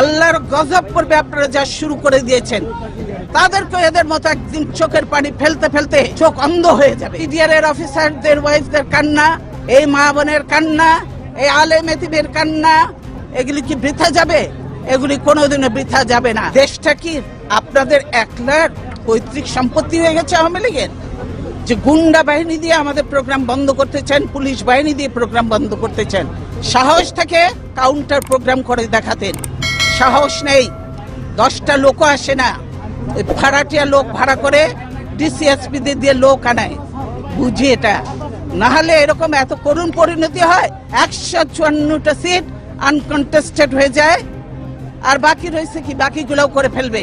আল্লাহর গজব পড়বে আপনারা যা শুরু করে দিয়েছেন। তাদেরকে এদের মতো একদিন চোখের পানি ফেলতে ফেলতে চোখ অন্ধ হয়ে যাবে। ইডিআর এর অফিসারদের, ওয়াইফদের কান্না, এই মা বোনের কান্না, এই আলে মেতিমের কান্না, এগুলি কি বৃথা যাবে? এগুলি কোনোদিনও বৃথা যাবে না। দেশটা কি আপনাদের এক একলার পৈতৃক সম্পত্তি হয়ে গেছে আওয়ামী লীগের? যে গুন্ডা বাহিনী দিয়ে আমাদের প্রোগ্রাম বন্ধ করতে চান পুলিশ বাহিনী দিয়ে প্রোগ্রাম বন্ধ করতে চান সাহস থেকে কাউন্টার প্রোগ্রাম করে দেখাতেন। সাহস নেই। দশটা লোকও আসে না। ভাড়াটিয়া লোক ভাড়া করে ডিসিএসপি দিয়ে লোক আনায়। বুঝি এটা। না হলে এরকম এত করুণ পরিণতি হয়, একশো চুয়ান্নটা সিট আনকন্টেস্টেড হয়ে যায়। আর বাকি রয়েছে কি? বাকিগুলোও করে ফেলবে।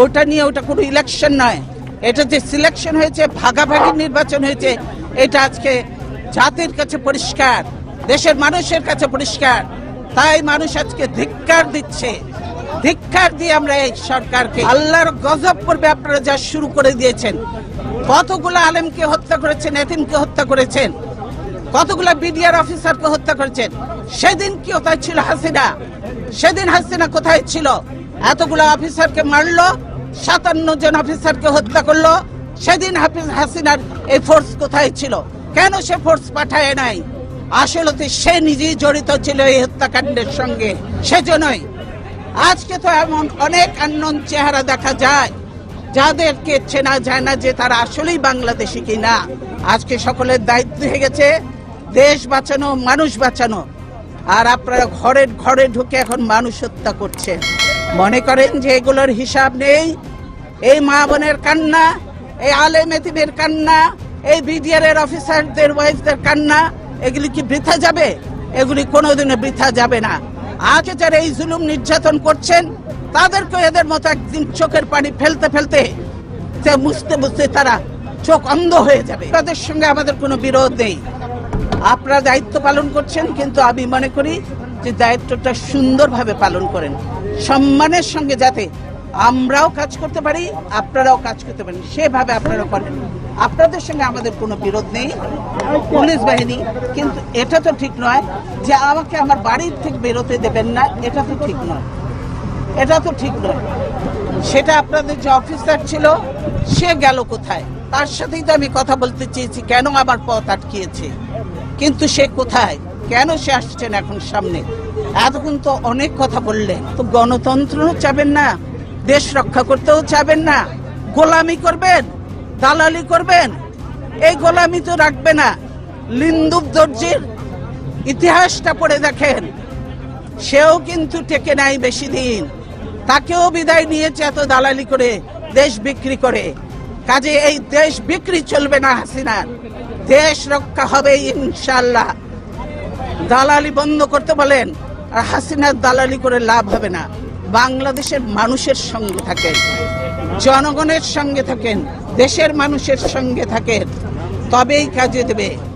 ওটা নিয়ে ওটা কোনো ইলেকশন নয়। এটা যে সিলেকশন হয়েছে, ভাগাভাগি নির্বাচন হয়েছে, এটা আজকে জাতির কাছে পরিষ্কার, দেশের মানুষের কাছে পরিষ্কার। তাই মানুষ আজকে ধিক্কার দিচ্ছে। ধিক্কার দিয়ে আমরা এই সরকারকে আল্লাহর গজব করবে আপনারা যা শুরু করে দিয়েছেন। কতগুলো আলেমকে হত্যা করেছেন, এতিমকে হত্যা করেছেন? কতগুলো বিডিআর অফিসারকে হত্যা করেছেন? সেদিন কি কোথায় ছিল হাসিনা? সেদিন হাসিনা কোথায় ছিল? এতগুলো অফিসারকে মারলো, সাতান্ন জন অফিসারকে হত্যা করল। সেদিন হাসিনার এই ফোর্স কোথায় ছিল? কেন সে ফোর্স পাঠায় নাই? আসলে সে নিজেই জড়িত ছিল এই হত্যাকাণ্ডের সঙ্গে। সেজন্যই আজকে তো এমন অনেক আননোন চেহারা দেখা যায়, যাদেরকে চেনা যায় না যে তারা আসলেই বাংলাদেশি কিনা। আজকে সকলের দায়িত্ব হয়ে গেছে দেশ বাঁচানো, মানুষ বাঁচানো। আর আপনারা ঘরের ঘরে ঢুকে এখন মানুষ হত্যা করছেন মনে করেন যে এগুলোর হিসাব নেই? এই মা বোনের কান্না, এই আলে মেতিমের কান্না, এই বিডিআর এর অফিসারদের ওয়াইফদের কান্না এগুলি কি বৃথা যাবে? এগুলি কোনোদিনও বৃথা যাবে না। আজকে যারা এই জুলুম নির্যাতন করছেন তাদেরকে এদের মতো একদিন চোখের পানি ফেলতে ফেলতে বুঝতে বুঝতে তারা চোখ অন্ধ হয়ে যাবে। তাদের সঙ্গে আমাদের কোনো বিরোধ নেই। আপনারা দায়িত্ব পালন করছেন, কিন্তু আমি মনে করি যে দায়িত্বটা সুন্দরভাবে পালন করেন। সম্মানের সঙ্গে যাতে আমরাও কাজ করতে পারি, আপনারাও কাজ করতে পারেন। সেভাবে আপনারা করেন। আপনাদের সঙ্গে আমাদের কোনো বিরোধ নেই, পুলিশ বাহিনী, কিন্তু এটা তো ঠিক নয় যে আমাকে আমার বাড়ির থেকে বেরোতে দেবেন না, এটা তো ঠিক নয়। এটা তো ঠিক নয়। সেটা আপনাদের যে অফিসার ছিল, সে গেল কোথায়? তার সাথেই তো আমি কথা বলতে চেয়েছি, কেন আমার পথ আটকিয়েছে? কিন্তু সে কোথায়? কেন সে আসছেন এখন সামনে? এতক্ষণ তো অনেক কথা বললেন। তো গণতন্ত্রও চাবেন না দেশ রক্ষা করতেও চাবেন না। গোলামি করবেন, দালালি করবেন, এই গোলামি তো রাখবে না। লিন্দুব দর্জির ইতিহাসটা পড়ে দেখেন, সেও কিন্তু টেকে নাই বেশি দিন। তাকেও বিদায় নিয়েছে এত দালালি করে, দেশ বিক্রি করে। কাজে এই দেশ বিক্রি চলবে না হাসিনার। দেশ রক্ষা হবে ইনশাল্লাহ দালালি বন্ধ করতে বলেন, আর হাসিনার দালালি করে লাভ হবে না। বাংলাদেশের মানুষের সঙ্গে থাকেন জনগণের সঙ্গে থাকেন দেশের মানুষের সঙ্গে থাকেন তবেই কাজে দেবে।